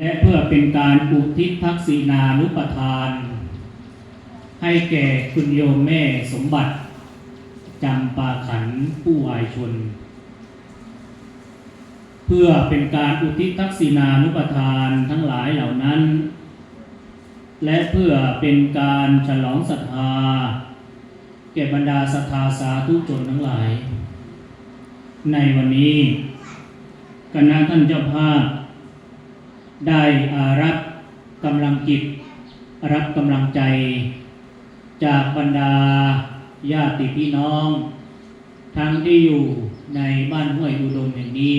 และเพื่อเป็นการอุทิศทักษินานุปทาน ให้แก่คุณโยมแม่สมบัติจำปาขันผู้วายชน เพื่อเป็นการอุทิศทักษินานุปทานทั้งหลายเหล่านั้น และเพื่อเป็นการฉลองศรัทธาแก่บรรดาศรัทธาสาธุชนทั้งหลาย ในวันนี้คณะท่านเจ้าภาพ ได้รับกำลังจิต รับกำลังใจ จากบรรดาญาติพี่น้อง ทั้งที่อยู่ในบ้านห้วยอุดมแห่งนี้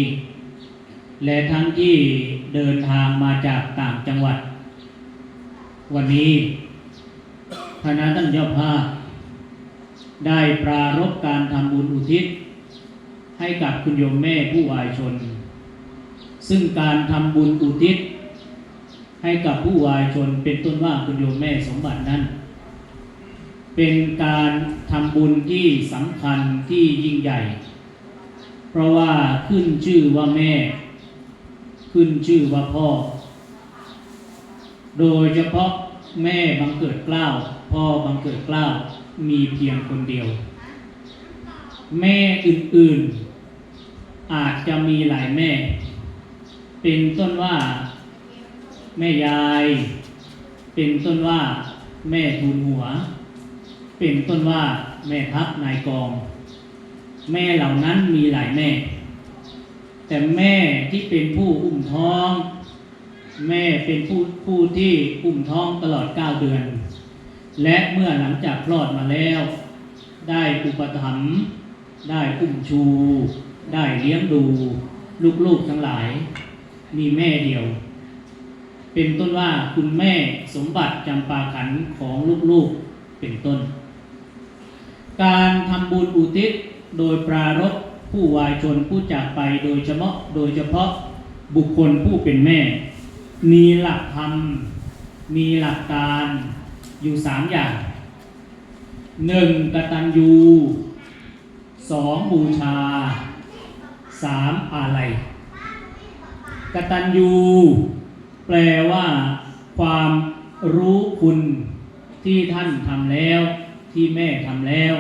และทั้งที่เดินทางมาจากต่างจังหวัด วันนี้คณะท่านเจ้าภาพได้ปรารบการทำบุญอุทิศ ให้กับคุณโยมแม่ผู้วายชน ซึ่งการทำบุญอุทิศ ให้กับผู้วายชนเป็นต้นว่าคุณโยมแม่สมบัตินั้น เป็นการทำบุญที่สำคัญที่ยิ่งใหญ่ เพราะว่าขึ้นชื่อว่าแม่ ขึ้นชื่อว่าพ่อ โดยเฉพาะแม่บังเกิดเกล้าพ่อบังเกิดเกล้ามีเพียงคนเดียว แม่อื่นๆ อาจจะมีหลายแม่ เป็นต้นว่า แม่ยาย เป็นต้นว่า แม่ทูลหัว เป็นต้นว่า แม่ทัพนายกอง แม่เหล่านั้นมีหลายแม่ แต่แม่ที่เป็นผู้อุ้มท้อง แม่เป็นผู้ผู้ที่อุ้มท้องตลอดเก้าเดือน และเมื่อหลังจากคลอดมาแล้ว ได้อุปถัมภ์ได้อุ้มชู ได้เลี้ยงดู ลูกๆทั้งหลาย มีแม่เดียว เป็นต้นว่าคุณแม่สมบัติจำปาขันของลูกๆเป็นต้น การทำบุญอุทิศโดยปรารภผู้วายชนผู้จากไปโดยเฉพาะโดยเฉพาะบุคคลผู้เป็นแม่ มีหลักธรรม มีหลักการอยู่สามอย่างหนึ่งกตัญญูสองบูชาสามอะไรกตัญญู แปลว่า ความรู้คุณที่ท่านทำแล้ว ที่แม่ทำแล้ว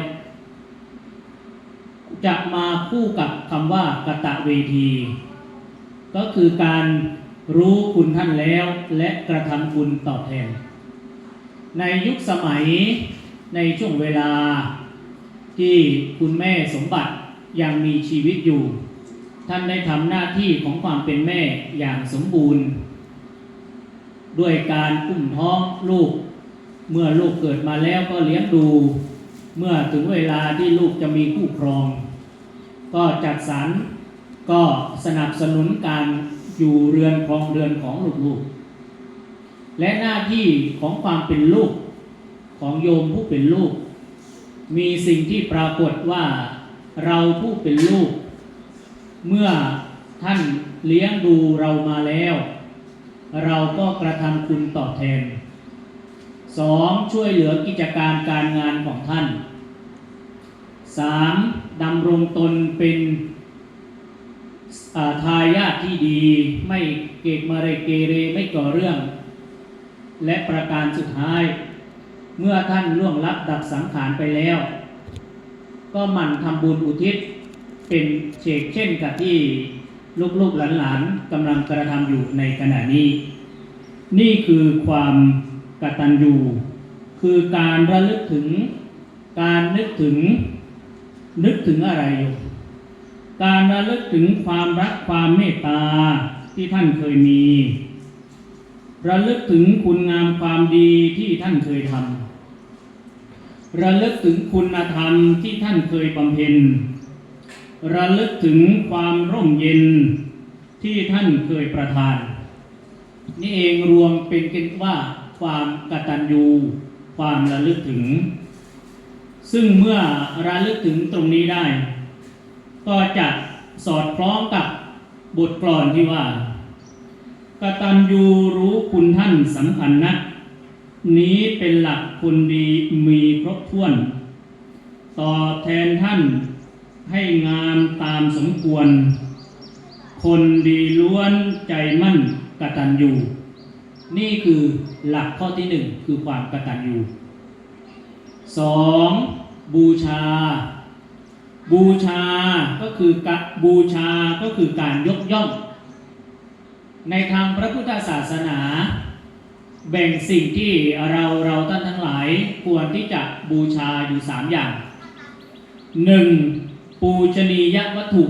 จะมาคู่กับคำว่ากตะเวที ก็คือการรู้คุณท่านแล้ว และกระทำคุณตอบแทน ในยุคสมัยในช่วงเวลาที่คุณแม่สมบัติยังมีชีวิตอยู่ ท่านได้ทำหน้าที่ของความเป็นแม่อย่างสมบูรณ์ ด้วยการอุ้มท้องลูก เมื่อลูกเกิดมาแล้วก็เลี้ยงดู เมื่อถึงเวลาที่ลูกจะมีคู่ครอง ก็จัดสรรก็สนับสนุนการอยู่เรือนครองเรือนของลูกๆ และหน้าที่ของความเป็นลูกของโยมผู้เป็นลูก มีสิ่งที่ปรากฏว่าเราผู้เป็นลูก เมื่อท่านเลี้ยงดูเรามาแล้ว เราก็กระทำคุณตอบแทนสองช่วยเหลือกิจการการงานของท่านสามดำรงตนเป็นาทายาทที่ดี ไม่เกกมาเรเกเรไม่ก่อเรื่อง และประการสุดท้าย เมื่อท่านล่วงลับดับสังขารไปแล้ว ก็หมั่นทำบุญอุทิศ เป็นเชกเช่นกับที่ ลูกๆหลานๆกำลังกระทำอยู่ในขณะนี้ นี่คือความกตัญญูคือการระลึกถึง การนึกถึง นึกถึงอะไรอยู่ การระลึกถึงความรักความเมตตาที่ท่านเคยมี ระลึกถึงคุณงามความดีที่ท่านเคยทำระลึกถึงคุณธรรมที่ท่านเคยบำเพ็ญ ระลึกถึงความร่มเย็นที่ท่านเคยประทาน นี่เองรวมเป็นกันว่าความกตัญญู ความระลึกถึง ซึ่งเมื่อระลึกถึงตรงนี้ได้ ก็จะสอดคล้องกับบทกลอนที่ว่า กตัญญูรู้คุณท่านสำคัญนักนี้เป็นหลักคนดีมีครบถ้วนตอบแทนท่าน ให้งามตามสมควร คนดีล้วนใจมั่นกตัญญูนี่คือหลักข้อที่หนึ่งคือความกตัญญูสองบูชา บูชาก็คือกะบูชาก็คือการยกย่อง ในทางพระพุทธศาสนา แบ่งสิ่งที่เราเราท่านทั้งหลายควรที่จะบูชาอยู่สามอย่างหนึ่ง ปูชนียวัตถุ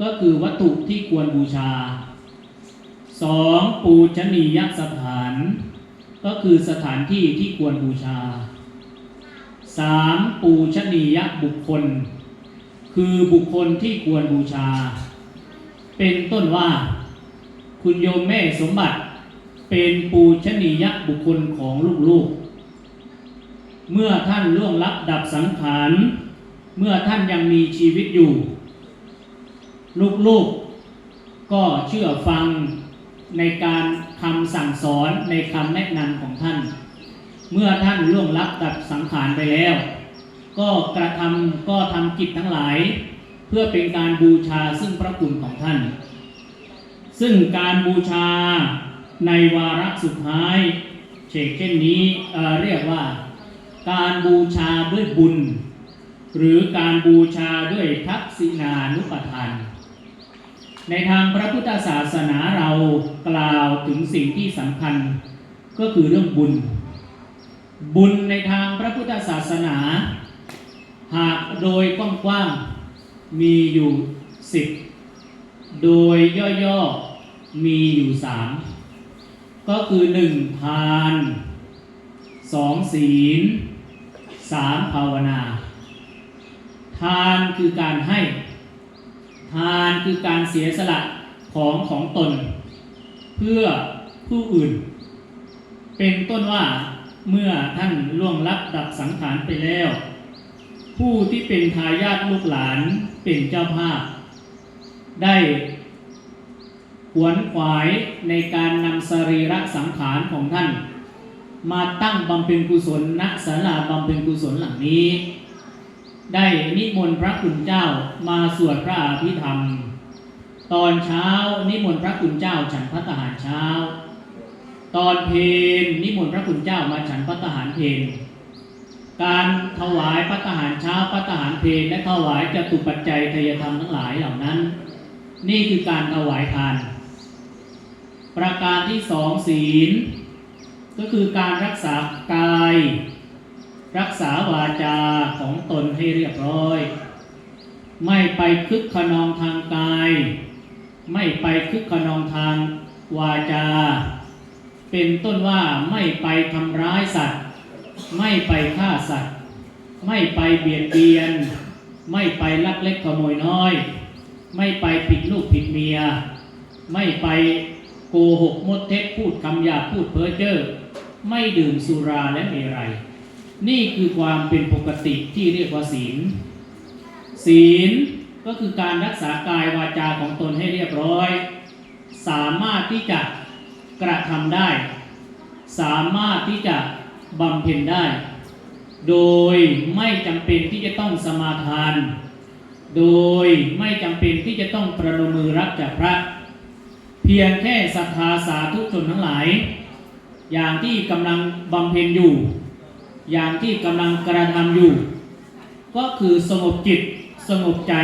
ก็คือวัตถุที่ควรบูชาสองปูชนียสถาน ก็คือสถานที่ที่ควรบูชาสามปูชนียบุคคล คือบุคคลที่ควรบูชา เป็นต้นว่า คุณโยมแม่สมบัติ เป็นปูชนียบุคคลของลูกๆ เมื่อท่านล่วงลับดับสังขาร เมื่อท่านยังมีชีวิตอยู่ ลูกๆก็เชื่อฟังในการคำสั่งสอนในคำแนะนำของท่าน เมื่อท่านล่วงลับดับสังขารไปแล้ว ก็กระทำก็ทำกิจทั้งหลาย เพื่อเป็นการบูชาซึ่งพระคุณของท่าน ซึ่งการบูชาในวาระสุดท้ายเช่นนี้เเรียกว่าการบูชาด้วยบุญ หรือการบูชาด้วยทักษิณานุปทาน ในทางพระพุทธศาสนาเรากล่าวถึงสิ่งที่สำคัญก็คือเรื่องบุญ บุญในทางพระพุทธศาสนา หากโดยกว้างๆมีอยู่สิบโดยย่อๆมีอยู่สามก็คือหนึ่งทานสองศีลสามภาวนา ทานคือการให้ ทานคือการเสียสละของของตน เพื่อผู้อื่น เป็นต้นว่าเมื่อท่านล่วงลับดับสังขารไปแล้ว ผู้ที่เป็นทายาทลูกหลานเป็นเจ้าภาพ ได้ขวนขวายในการนำสรีระสังขารของท่าน มาตั้งบำเพ็ญกุศลณศาลาบำเพ็ญกุศลหลังนี้ ได้นิมนต์พระคุณเจ้ามาสวดพระอภิธรรม ตอนเช้านิมนต์พระคุณเจ้าฉันพัตตาหารเช้า ตอนเพลนิมนต์พระคุณเจ้ามาฉันพัตตาหารเพลการถวายพัตตาหารเช้าพัตตาหารเพลและถวายจตุปัจจัยทยธรรมทั้งหลายเหล่านั้น นี่คือการถวายทาน ประการที่สองศีล ก็คือการรักษากาย รักษาวาจาของตนให้เรียบร้อย ไม่ไปคึกขนองทางกาย ไม่ไปคึกขนองทางวาจา เป็นต้นว่าไม่ไปทำร้ายสัตว์ ไม่ไปฆ่าสัตว์ ไม่ไปเบียดเบียน ไม่ไปลักเล็กขโมยน้อย ไม่ไปผิดลูกผิดเมีย ไม่ไปโกหกมดเท็จพูดคำหยาพูดเพ้อเจ้อไม่ดื่มสุราและเมรัย นี่คือความเป็นปกติที่เรียกว่าศีล ศีลก็คือการรักษากายวาจาของตนให้เรียบร้อย สามารถที่จะกระทำได้ สามารถที่จะบำเพ็ญได้ โดยไม่จำเป็นที่จะต้องสมาทาน โดยไม่จำเป็นที่จะต้องประนมมือรับจากพระ เพียงแค่ศรัทธาสาธุชนทั้งหลาย อย่างที่กำลังบำเพ็ญอยู่ อย่างที่กำลังกระทำอยู่ ก็คือสงบจิต สงบใจ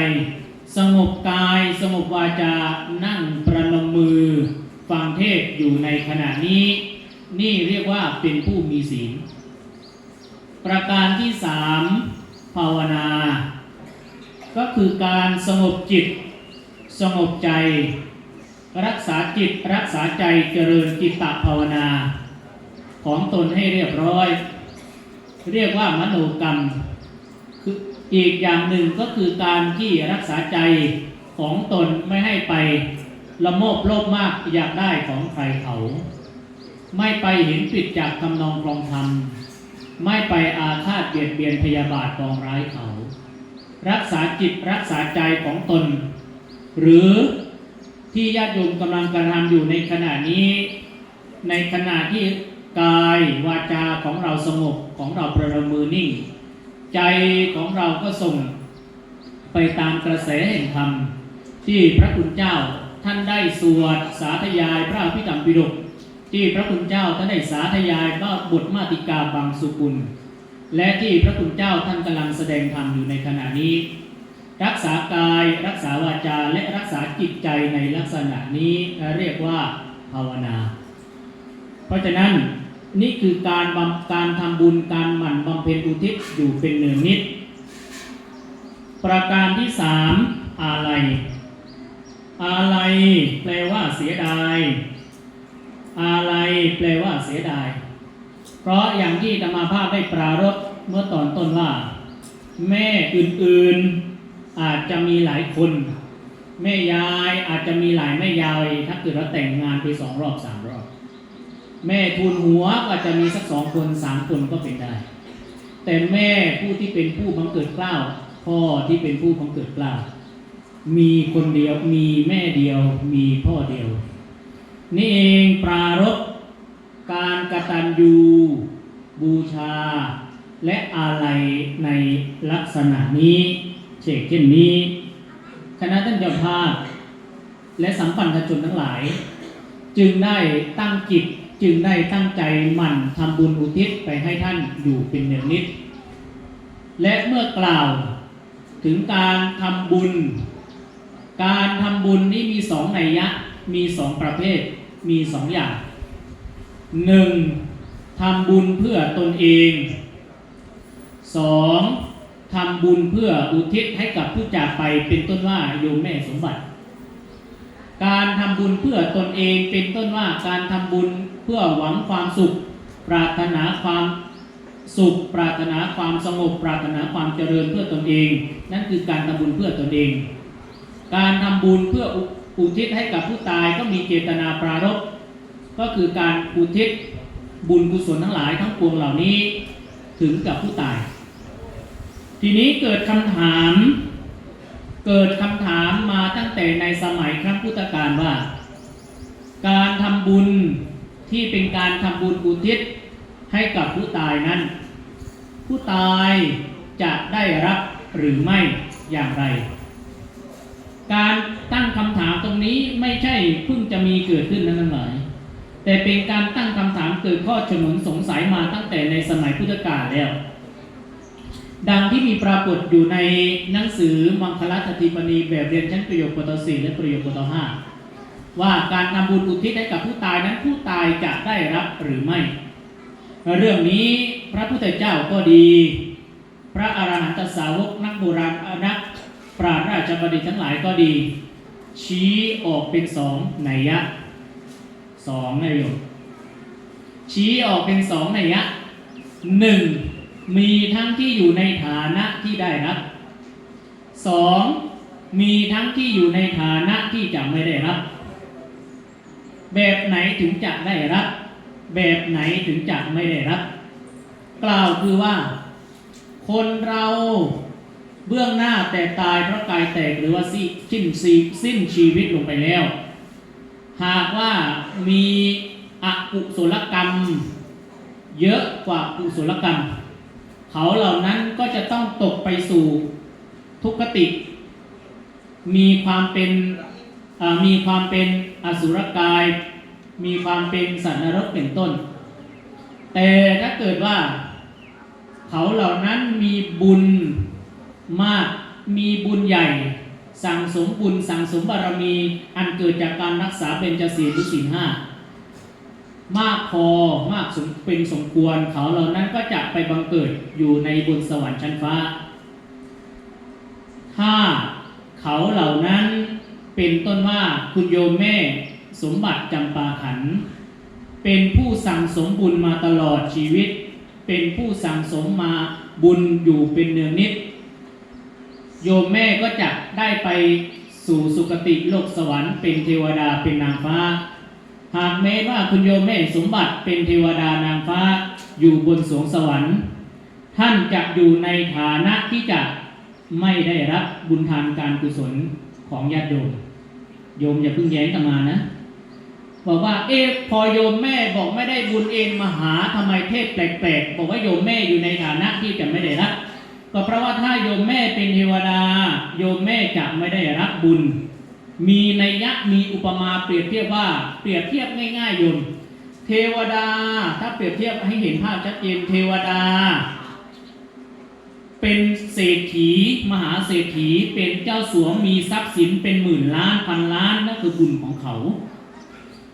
สงบกาย สงบวาจา นั่งประนมมือ ฟังเทศอยู่ในขณะนี้ นี่เรียกว่าเป็นผู้มีศีล ประการที่สามภาวนา ก็คือการสงบจิต สงบใจ รักษาจิต รักษาใจเจริญจิตตภาวนา ของตนให้เรียบร้อย เรียกว่ามโนกรรม คืออีกอย่างหนึ่งก็คือการที่รักษาใจของตนไม่ให้ไปละโมบโลภมากอยากได้ของใครเขา ไม่ไปเห็นผิดจากคำนองครองธรรม ไม่ไปอาฆาตเบียดเบียนพยาบาทปองร้ายเขา รักษาจิตรักษาใจของตน หรือที่ญาติโยมกำลังกระทำอยู่ในขณะนี้ ในขณะที่กายวาจาของเราสงบ ของเราประนมมือนิ่ง ใจของเราก็ส่งไปตามกระแสแห่งธรรม ที่พระคุณเจ้าท่านได้สวดสาธยายพระอภิธรรมปิฎกที่พระคุณเจ้าท่านได้สาธยายว่าบทมาติกาบางสุกุล และที่พระคุณเจ้าท่านกำลังแสดงธรรมอยู่ในขณะนี้ รักษากายรักษาวาจาและรักษาจิตใจในลักษณะนี้เรียกว่าภาวนา เพราะฉะนั้น นี่คือการบำการทำบุญการหมั่นบำเพ็ญอุทิศอยู่เป็นเนืองนิด ประการที่สามอะไรอะไรแปลว่าเสียดายอะไรแปลว่าเสียดาย เพราะอย่างที่ธรรมาภาพได้ปรารภเมื่อตอนต้นว่า แม่อื่นๆอาจจะมีหลายคน แม่ยายอาจจะมีหลายแม่ยายถ้าเกิดเราแต่งงานไปสองรอบสามรอบ แม่ทุนหัวก็อาจจะมีสักสองคนสามคนก็เป็นได้ แต่แม่ผู้ที่เป็นผู้บังเกิดกล้าวพ่อที่เป็นผู้บังเกิดกล้ามีคนเดียวมีแม่เดียวมีพ่อเดียว นี่เองปรารบการกระตัญญูบูชา และอาลัยในลักษณะนี้เช่เช่นนี้ คณะท่านเจ้าภาพและสัมปันธชนทั้งหลาย จึงได้ตั้งจิต จึงได้ตั้งใจหมั่นทำบุญอุทิศไปให้ท่านอยู่เป็นเนืองนิด และเมื่อกล่าวถึงการทำบุญ การทำบุญนี้มีสองนัยยะ มีสองประเภท มีสองอย่างหนึ่งทำบุญเพื่อตนเองสองทำบุญเพื่ออุทิศให้กับผู้จากไปเป็นต้นว่าโยมแม่สมบัติ การทำบุญเพื่อตนเองเป็นต้นว่าการทำบุญ พื่อหวังความสุข ปรารถนาความสุข ปรารถนาความสงบ ปรารถนาความเจริญเพื่อตนเอง นั่นคือการทำบุญเพื่อตนเอง การทำบุญเพื่ออุทิศให้กับผู้ตายก็มีเจตนาปรารภก็คือการอุทิศบุญกุศลทั้งหลายทั้งปวงเหล่านี้ถึงกับผู้ตาย ทีนี้เกิดคำถาม เกิดคำถามมาตั้งแต่ในสมัยครั้งพุทธกาลว่า การทำบุญ ที่เป็นการทำบุญอุทิศให้กับผู้ตายนั้น ผู้ตายจะได้รับหรือไม่อย่างไร การตั้งคำถามตรงนี้ไม่ใช่เพิ่งจะมีเกิดขึ้นนั้นทั้งหลายแต่เป็นการตั้งคำถามเกิดข้อฉงนสงสัยมาตั้งแต่ในสมัยพุทธกาลแล้ว ดังที่มีปรากฏอยู่ในหนังสือมังคลาธติปณีแบบเรียนชั้นประโยคปตสี่และประโยคปตห้า ว่าการทำบุญอุทิศให้กับผู้ตายนั้นผู้ตายจะได้รับหรือไม่ เรื่องนี้พระพุทธเจ้าก็ดี พระอรหันตสาวกนักโบราณนักปราชญ์ราชบัณฑิตทั้งหลายก็ดี ชี้ออกเป็นสองนัยยะสองนัยยะชี้ออกเป็นสองนัยยะหนึ่งมีทั้งที่อยู่ในฐานะที่ได้รับสองมีทั้งที่อยู่ในฐานะที่จะไม่ได้รับ แบบไหนถึงจะได้รับ แบบไหนถึงจะไม่ได้รับ กล่าวคือว่า คนเราเบื้องหน้าแต่ตายเพราะกายแตกหรือว่าสิ้นสิ้นสิ้นชีวิตลงไปแล้ว หากว่ามีอกุศลกรรม เยอะกว่ากุศลกรรม เขาเหล่านั้นก็จะต้องตกไปสู่ทุกขติ มีความเป็น มีความเป็นอสุรกาย มีความเป็นสัตว์นรกเป็นต้น แต่ถ้าเกิดว่า เขาเหล่านั้นมีบุญมากมีบุญใหญ่ สั่งสมบุญสั่งสมบารมีอันเกิดจากการรักษาเบญจศีลหรือศีลห้ามากพอมากสมเป็นสมควร เขาเหล่านั้นก็จะไปบังเกิดอยู่ในบนสวรรค์ชั้นฟ้า ถ้าเขาเหล่านั้น เป็นต้นว่าคุณโยมแม่สมบัติจำปาขัน เป็นผู้สั่งสมบุญมาตลอดชีวิต เป็นผู้สั่งสมมาบุญอยู่เป็นเนืองนิด โยมแม่ก็จะได้ไปสู่สุคติโลกสวรรค์เป็นเทวดาเป็นนางฟ้า หากแม้ว่าคุณโยมแม่สมบัติเป็นเทวดานางฟ้าอยู่บนสวงสวรรค์ ท่านจะอยู่ในฐานะที่จะไม่ได้รับบุญทานการกุศล ของญาติโยม โยมอย่าเพิ่งแย้งกันมานะ บอกว่าเอ๊ะพอโยมแม่บอกไม่ได้บุญเองมาหาทำไมเทศแปลกๆบอกว่าโยมแม่อยู่ในฐานะที่จะไม่ได้รับก็เพราะว่าถ้าโยมแม่เป็นเทวดา โยมแม่จะไม่ได้รับบุญ มีนัยยะมีอุปมาเปรียบเทียบว่าเปรียบเทียบง่ายๆโยม เทวดาถ้าเปรียบเทียบให้เห็นภาพชัดเจนเทวดา เป็นเศรษฐีมหาเศรษฐีเป็นเจ้าสัวมีทรัพย์สินเป็นหมื่นล้านพันล้านนั่นคือบุญของเขา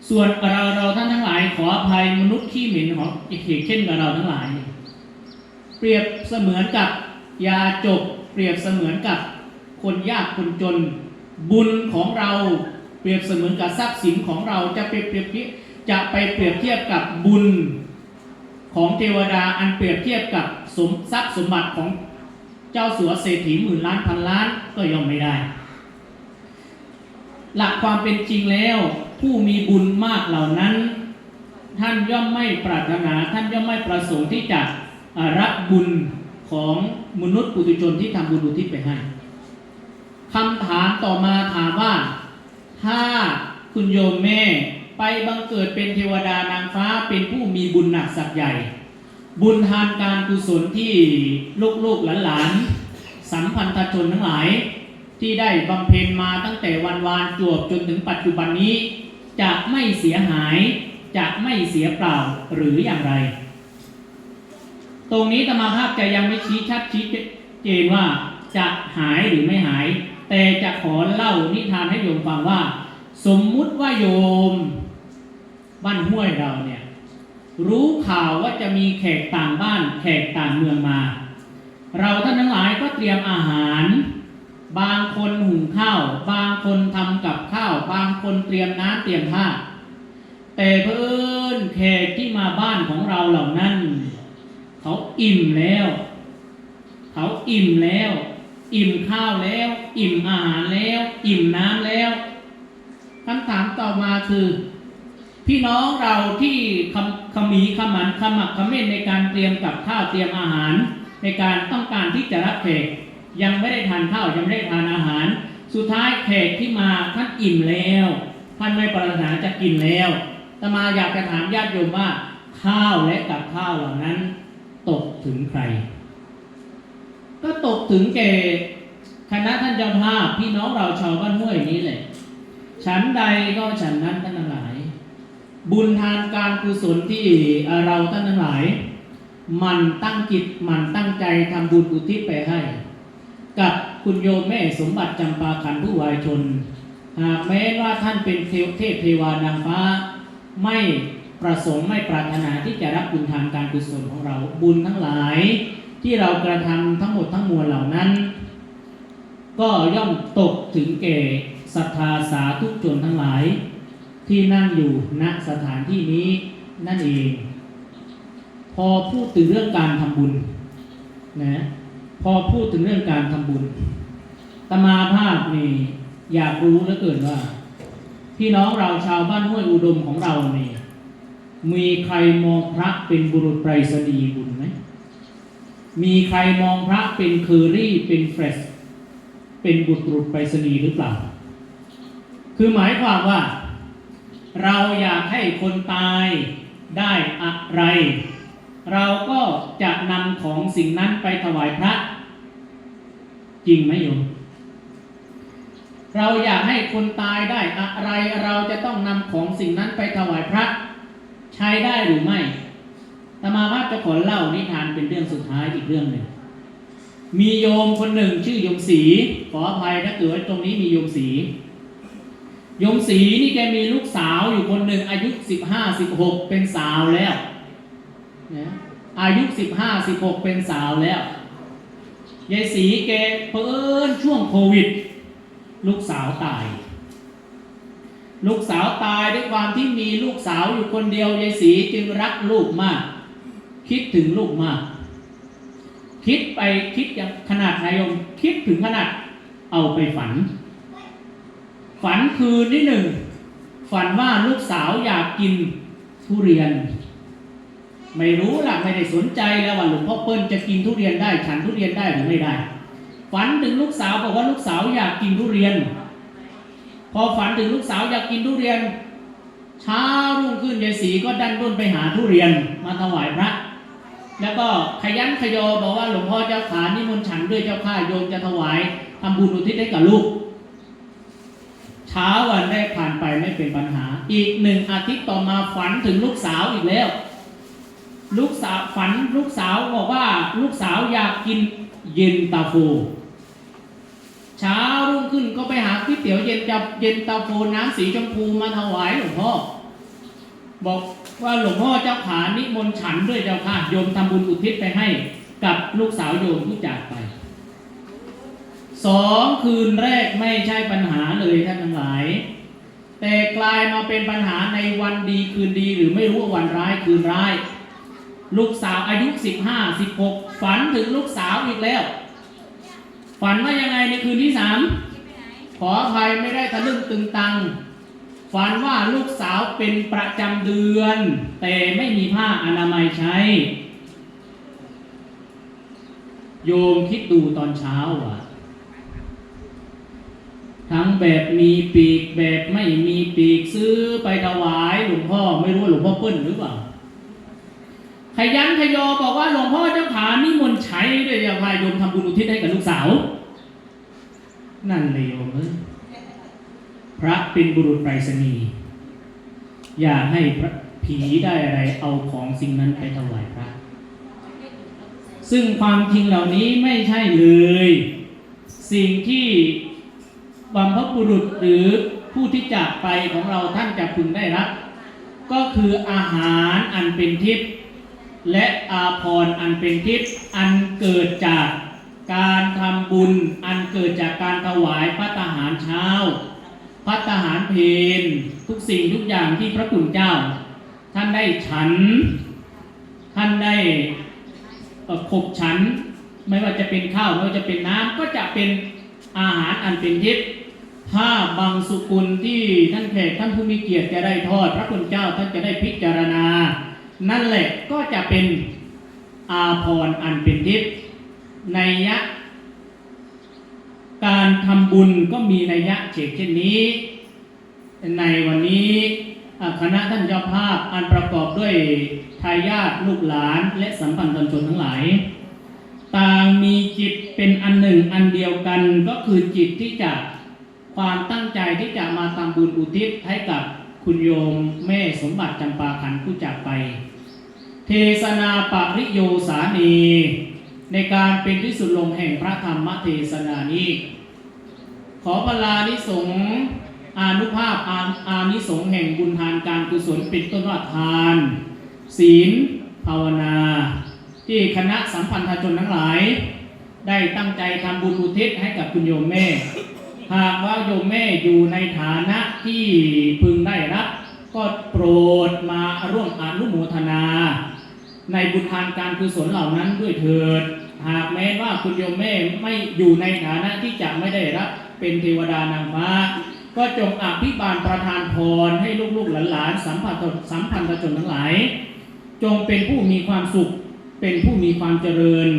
ส่วนเราเราท่านทั้งหลายขออภัยมนุษย์ขี้เหม็นของเอกเช่นกับเราทั้งหลาย เปรียบเสมือนกับยาจกเปรียบเสมือนกับคนยากคนจน บุญของเราเปรียบเสมือนกับทรัพย์สินของเราจะเปรียบเทียบจะไปเปรียบเทียบกับบุญของเทวดาอันเปรียบเทียบกับสมทรัพย์สมบัติของ เจ้าสัวเศรษฐีหมื่นล้านพันล้านก็ย่อมไม่ได้ หลักความเป็นจริงแล้ว ผู้มีบุญมากเหล่านั้น ท่านย่อมไม่ปรารถนา ท่านย่อมไม่ประสงค์ที่จะรับบุญของมนุษย์ปุถุชนที่ทำบุญอุทิศไปให้คำถามต่อมาถามว่า ถ้าคุณโยมแม่ไปบังเกิดเป็นเทวดานางฟ้าเป็นผู้มีบุญหนักสักใหญ่ บุญทานการกุศลที่ลูกๆหลานๆสัมพันธชนทั้งหลาย ที่ได้บำเพ็ญมาตั้งแต่วันวานจวบจนถึงปัจจุบันนี้ จะไม่เสียหายจะไม่เสียเปล่าหรืออย่างไร ตรงนี้ธรรมาภาพจะยังไม่ชี้ชัดชี้เจนว่าจะหายหรือไม่หาย แต่จะขอเล่านิทานให้โยมฟังว่า สมมุติว่าโยมบ้านห้วยเราเนี่ย รู้ข่าวว่าจะมีแขกต่างบ้าน แขกต่างเมืองมา เราท่านทั้งหลายก็เตรียมอาหาร บางคนหุงข้าว บางคนทำกับข้าว บางคนเตรียมน้ำเตรียมผ้า แต่เพื่อนแขกที่มาบ้านของเราเหล่านั้น เขาอิ่มแล้ว เขาอิ่มแล้ว อิ่มข้าวแล้ว อิ่มอาหารแล้ว อิ่มน้ำแล้วคำถามต่อมาคือ พี่น้องเราที่คำขมีขมันขมักเขม้นในการเตรียมกับข้าวเตรียมอาหาร ในการต้องการที่จะรับแขกยังไม่ได้ทานข้าวยังไม่ได้ทานอาหาร สุดท้ายแขกที่มาท่านอิ่มแล้วท่านไม่ปรารถนาจะกินแล้วแตมาอยากจะถามญาติโยมว่า ข้าวและกับข้าวเหล่านั้น ตกถึงใคร ก็ตกถึงแก่คณะท่านเจ้าภาพพี่น้องเราชาวบ้านห้วยนี้แหละฉันใดก็ฉันนั้นท่านทั้งหล บุญทานการกุศลที่เราท่านทั้งหลาย มันตั้งจิตมันตั้งใจทำบุญอุทิศไปให้ กับคุณโยมแม่สมบัติจำปาขันผู้วายชน หากแม้ว่าท่านเป็นเทพเทพเทวานางฟ้า ไม่ประสงค์ไม่ปรารถนาที่จะรับบุญทานการกุศลของเราบุญทั้งหลาย ที่เรากระทำทั้งหมดทั้งมวลเหล่านั้น ก็ย่อมตกถึงแก่ศรัทธาสาธุชนทั้งหลาย ที่นั่งอยู่ณสถานที่นี้นั่นเอง พอพูดถึงเรื่องการทำบุญนะพอพูดถึงเรื่องการทำบุญตมาภาพนี่อยากรู้เหลือเกินว่า พี่น้องเราชาวบ้านห้วยอุดมของเราเนี่ยมีใครมองพระเป็นบุรุษไปรษณีย์บุญไหมมีใครมองพระเป็นเคอรี่เป็นเฟรชเป็นบุตรุษไปรษณีย์หรือเปล่า คือหมายความว่า เราอยากให้คนตายได้อะไร เราก็จะนำของสิ่งนั้นไปถวายพระ จริงไหมโยมเราอยากให้คนตายได้อะไร เราจะต้องนำของสิ่งนั้นไปถวายพระ ใช้ได้หรือไม่ตมาว่าจะขอเล่านิทานเป็นเรื่องสุดท้ายอีกเรื่องหนึ่งมีโยมคนหนึ่งชื่อโยมศรีขออภัยถ้าเกิดตรงนี้มีโยมศรีโยมศรีนี่แกมีลูกสาว คนหนึ่งอายุสิบห้าสิบหกเป็นสาวแล้วนะอายุสิบห้าสิบหกเป็นสาวแล้วยายศรีแกเพิ่นช่วงโควิด ลูกสาวตาย ลูกสาวตายด้วยความที่มีลูกสาวอยู่คนเดียวยายศรีจึงรักลูกมาก คิดถึงลูกมาก คิดไปคิดอย่างขนาดนายมคิดถึงขนาดเอาไปฝัน ฝันคืนที่หนึ่ง ฝันว่าลูกสาวอยากกินทุเรียน ไม่รู้ล่ะไม่ได้สนใจแล้วว่าหลวงพ่อเปิ้ลจะกินทุเรียนได้ ฉันทุเรียนได้หรือไม่ได้ ฝันถึงลูกสาวบอกว่าลูกสาวอยากกินทุเรียน พอฝันถึงลูกสาวอยากกินทุเรียน เช้ารุ่งขึ้นยายศรีก็ดันด้นไปหาทุเรียนมาถวายพระ แล้วก็ขยันขยอบอกว่าหลวงพ่อเจ้าขานิมนต์ฉันด้วยเจ้าข้าโยมจะถวายทำบุญอุทิศให้กับลูก ช้เช้าวันแรกผ่านไปไม่เป็นปัญหา อีกหนึ่งอาทิตย์ต่อมาฝันถึงลูกสาวอีกแล้ว ลูกสาวฝันลูกสาวบอกว่าลูกสาวอยากกินเย็นตาโฟเช้ารุ่งขึ้นก็ไปหาก๋วยเตี๋ยวเย็นจับเย็นตาโฟน้ำสีชมพูมาถวายหลวงพ่อบอกว่าหลวงพ่อเจ้าขานิมนต์ฉันด้วยเจ้าค่ะโยมทำบุญอุทิศไปให้กับลูกสาวโยมที่จากไป สองคืนแรกไม่ใช่ปัญหาเลยท่านทั้งหลาย แต่กลายมาเป็นปัญหาในวันดีคืนดีหรือไม่รู้ว่าวันร้ายคืนร้าย ลูกสาวอายุสิบห้าสิบหกฝันถึงลูกสาวอีกแล้ว ฝันว่ายังไงในคืนที่สามขออภัยไม่ได้ทะลึ่งตึงตัง ฝันว่าลูกสาวเป็นประจำเดือน แต่ไม่มีผ้าอนามัยใช้ โยมคิดดูตอนเช้าอะ ทั้งแบบมีปีกแบบไม่มีปีกซื้อไปถวายหลวงพ่อไม่รู้หลวงพ่อเปิ้ลหรือเปล่าขยันขยอบอกว่าหลวงพ่อเจ้าขานิมนต์ใช้ด้วยอย่าพายโยมทำบุญอุทิศให้กับลูกสาว นั่นเลยโยมเอ้ยพระเป็นบุรุษไปรษณีย์อย่าให้พระผีได้อะไรเอาของสิ่งนั้นไปถวายพระ ซึ่งความจริงเหล่านี้ไม่ใช่เลย สิ่งที่ บัมพบุรุษหรือผู้ที่จากไปของเราท่านจะพึงได้รับ ก็คืออาหารอันเป็นทิพย์และอาภรณ์อันเป็นทิพย์อันเกิดจากการทำบุญอันเกิดจากการถวายพระทหารเช้า พระทหารเพนทุกสิ่งทุกอย่างที่พระคุณเจ้า ท่านได้ฉัน ท่านได้ขบฉัน ไม่ว่าจะเป็นข้าวไม่ว่าจะเป็นน้ำก็จะเป็น อาหารอันเป็นทิพย์ผ้าบางสุกุลที่ท่านแขกท่านผู้มีเกียรติจะได้ทอด พระคุณเจ้าท่านจะได้พิจารณา นั่นแหละก็จะเป็นอาภรณ์อันเป็นทิพย์ในยะ การทำบุญก็มีในยะเฉกเช่นนี้ ในวันนี้คณะท่านเจ้าภาพอันประกอบด้วยทายาทลูกหลานและสัมพันธชนทั้งหลาย ต่างมีจิตเป็นอันหนึ่งอันเดียวกันก็คือจิตที่จะความตั้งใจที่จะมาทำบุญอุทิศให้กับคุณโยมแม่สมบัติจำปาขันผู้จากไป เทศนาปริโยสานี ในการเป็นที่สุดลงแห่งพระธรรมเทศนานี้ ขอพลานิสงอานุภาพอาอานิสงแห่งบุญทานการกุศลเป็นต้นว่าทาน ศีล ภาวนา ที่คณะสัมพันธชนทั้งหลาย ได้ตั้งใจทำบุญอุทิศให้กับคุณโยมแม่ หากว่าโยมแม่อยู่ในฐานะที่พึงได้รับ ก็โปรดมาร่วมอนุโมทนา ในบุญทานการกุศลเหล่านั้นด้วยเถิด หากแม้ว่าคุณโยมแม่ไม่อยู่ในฐานะที่จะไม่ได้รับเป็นเทวดานางฟ้าก็จงอภิบาลประทานพรให้ลูกๆหลานๆสัมพันธสัมพันธชนทั้งหลาย จงเป็นผู้มีความสุข เป็นผู้มีความเจริญ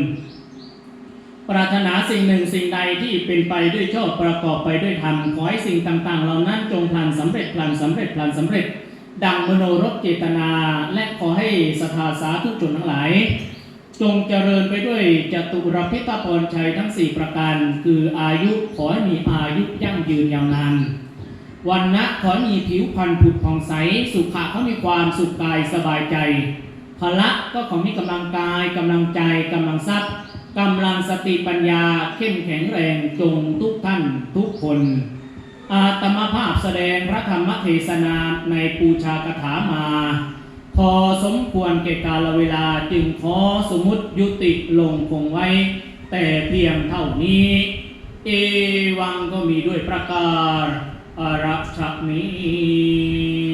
ปรารถนาสิ่งหนึ่งสิ่งใดที่เป็นไปด้วยชอบประกอบไปด้วยธรรมขอให้สิ่งต่างๆ เหล่านั้นจงพลันสำเร็จพลันสำเร็จพลันสำเร็จ ดังมโนรสเจตนา และขอให้สถาสาธุกชนทั้งหลาย จงเจริญไปด้วยจตุรพิตาพรชัยทั้ง 4 ประการ คืออายุขอให้มีอายุยั่งยืนยาวนานวันนะขอให้มีผิวพรรณผุดผ่องใส สุขะเขามีความสุขกายสบายใจ พละก็ของมีกำลังกายกำลังใจกำลังทรัพย์กำลังสติปัญญาเข้มแข็งแรงจงทุกท่านทุกคน อาตมาภาพแสดงพระธรรมเทศนาในปูชากถามา พอสมควรแก่กาลเวลาจึงขอสมมุติยุติลงคงไว้ แต่เพียงเท่านี้ เอวังก็มีด้วยประกาศอารักษนี้